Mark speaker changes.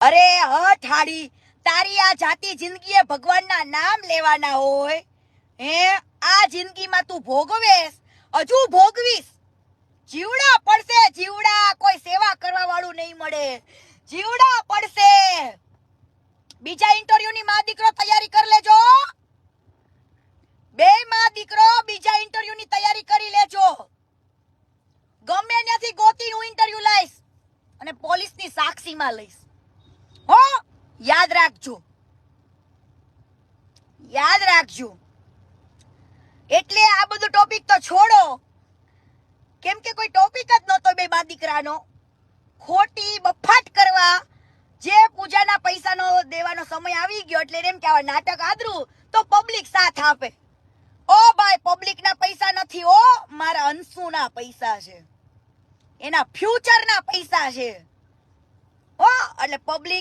Speaker 1: અરે હઠ હાડી તારી આ જાતિ જિંદગીએ ભગવાનના નામ લેવાના હોય. હે, આ જિંદગીમાં તું ભોગવેશ, હજુ ભોગવીશ. જીવડા પડશે, જીવડા. કોઈ સેવા કરવા વાળું નહીં મળે. જીવડા પડશે. બીજા ઇન્ટરવ્યુની માં દીકરો તૈયારી કરી લેજો. બે માં દીકરો બીજા ઇન્ટરવ્યુની તૈયારી કરી લેજો. ગમે ત્યાંથી ગોતી હું ઇન્ટરવ્યુ લઈશ અને પોલીસની સાક્ષીમાં લઈશ. યાદ રાખજો. યાદ રાખજો. એટલે આ બધું ટોપિક તો છોડો. કેમ કે કોઈ ટોપિક જ નહોતો બે બા દીકરાનો. ખોટી બફાટ કરવા જે પૂજાના પૈસાનો દેવાનો સમય આવી ગયો એટલે એમ કે આવા નાટક આદરું તો પબ્લિક સાથ આપે. ઓ ભાઈ પબ્લિકના પૈસા નથી ઓ મારા અંશુના પૈસા છે. એના ફ્યુચરના પૈસા છે. હો, એટલે પબ્લિક